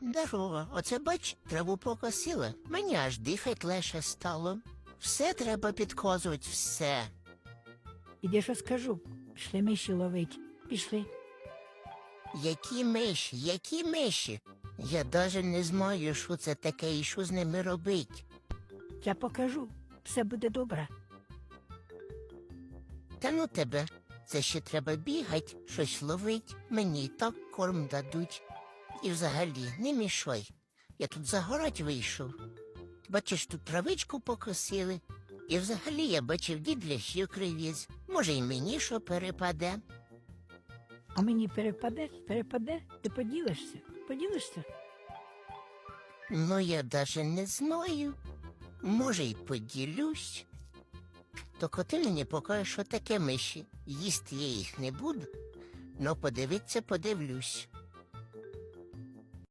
Здорово, оце бач, траву покосила. Мені аж дихать легше стало. Все треба підказувати, все. Іди що скажу. Пішли миші ловить. Пішли. Які миші, які миші? Я даже не знаю, що це таке і що з ними робить. Я покажу. Все буде добре. Та ну тебе, це ще треба бігать, щось ловить, мені і так корм дадуть. І взагалі не мішай. Я тут загорать вийшов. Бачиш, тут травичку покосили. І взагалі я бачив дід лящів кривіз. Може, й мені що перепаде. А мені перепаде, перепаде, ти поділишся. Поділишся? Ну, я даже не знаю. Може, й поділюсь. Тільки ти мені покажеш, що таке миші. Їсти я їх не буду, но подивитися подивлюсь.